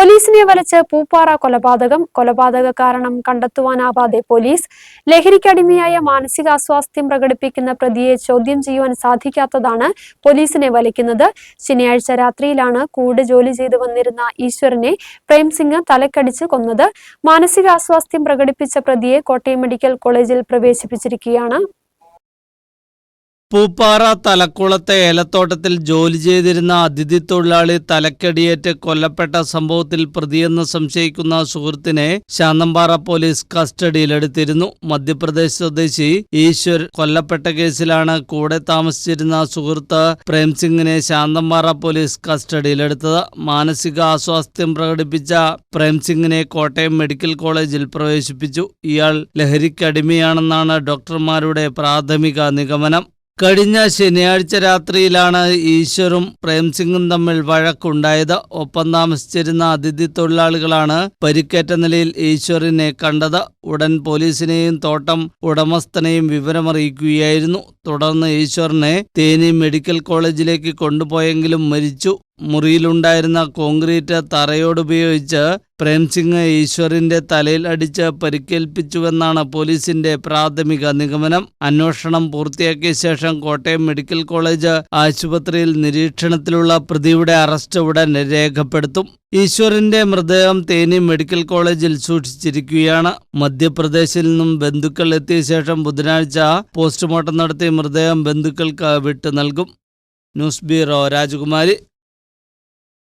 പോലീസിനെ വലച്ച് പൂപ്പാറ കൊലപാതകം കൊലപാതക കാരണം കണ്ടെത്തുവാനാവാതെ പോലീസ് ലഹരിക്കടിമയായ മാനസികാസ്വാസ്ഥ്യം പ്രകടിപ്പിക്കുന്ന പ്രതിയെ ചോദ്യം ചെയ്യുവാൻ സാധിക്കാത്തതാണ് പോലീസിനെ വലിക്കുന്നത്. ശനിയാഴ്ച രാത്രിയിലാണ് കൂടെ ജോലി ചെയ്തു വന്നിരുന്ന ഈശ്വരനെ പ്രേംസിംഗ് തലക്കടിച്ച് കൊന്നത്. മാനസികാസ്വാസ്ഥ്യം പ്രകടിപ്പിച്ച പ്രതിയെ കോട്ടയം മെഡിക്കൽ കോളേജിൽ പ്രവേശിപ്പിച്ചിരിക്കുകയാണ്. പൂപ്പാറ തലക്കുളത്തെ ഏലത്തോട്ടത്തിൽ ജോലി ചെയ്തിരുന്ന അതിഥി തൊഴിലാളി തലക്കടിയേറ്റ് കൊല്ലപ്പെട്ട സംഭവത്തിൽ പ്രതിയെന്ന് സംശയിക്കുന്ന സുഹൃത്തിനെ ശാന്തമ്പാറ പോലീസ് കസ്റ്റഡിയിലെടുത്തിരുന്നു. മധ്യപ്രദേശ് സ്വദേശി ഈശ്വർ കൊല്ലപ്പെട്ട കേസിലാണ് കൂടെ താമസിച്ചിരുന്ന സുഹൃത്ത് പ്രേംസിംഗിനെ ശാന്തമ്പാറ പോലീസ് കസ്റ്റഡിയിലെടുത്തത്. മാനസിക അസ്വാസ്ഥ്യം പ്രകടിപ്പിച്ച പ്രേംസിംഗിനെ കോട്ടയം മെഡിക്കൽ കോളേജിൽ പ്രവേശിപ്പിച്ചു. ഇയാൾ ലഹരിക്കടിമയാണെന്നാണ് ഡോക്ടർമാരുടെ പ്രാഥമിക നിഗമനം. കഴിഞ്ഞ ശനിയാഴ്ച രാത്രിയിലാണ് ഈശ്വറും പ്രേംസിംഗും തമ്മിൽ വഴക്കുണ്ടായത്. ഒപ്പം താമസിച്ചിരുന്ന അതിഥി തൊഴിലാളികളാണ് പരിക്കേറ്റ നിലയിൽ ഈശ്വറിനെ കണ്ടത്. ഉടൻ പോലീസിനെയും തോട്ടം ഉടമസ്ഥനെയും വിവരമറിയിക്കുകയായിരുന്നു. തുടർന്ന് ഈശ്വറിനെ തേനി മെഡിക്കൽ കോളേജിലേക്ക് കൊണ്ടുപോയെങ്കിലും മരിച്ചു. മുറിയിലുണ്ടായിരുന്ന കോൺക്രീറ്റ് തറയോടുപയോഗിച്ച് പ്രേംസിംഗ് ഈശ്വറിന്റെ തലയിൽ അടിച്ച് പരിക്കേൽപ്പിച്ചുവെന്നാണ് പോലീസിന്റെ പ്രാഥമിക നിഗമനം. അന്വേഷണം പൂർത്തിയാക്കിയ ശേഷം കോട്ടയം മെഡിക്കൽ കോളേജ് ആശുപത്രിയിൽ നിരീക്ഷണത്തിലുള്ള പ്രതിയുടെ അറസ്റ്റ് ഉടൻ രേഖപ്പെടുത്തും. ഈശ്വറിന്റെ മൃതദേഹം തേനി മെഡിക്കൽ കോളേജിൽ സൂക്ഷിച്ചിരിക്കുകയാണ്. മധ്യപ്രദേശിൽ നിന്നും ബന്ധുക്കൾ എത്തിയ ശേഷം ബുധനാഴ്ച പോസ്റ്റ്മോർട്ടം നടത്തി മൃതദേഹം ബന്ധുക്കൾക്ക് വിട്ടു നൽകും. ന്യൂസ് ബ്യൂറോ രാജകുമാരി.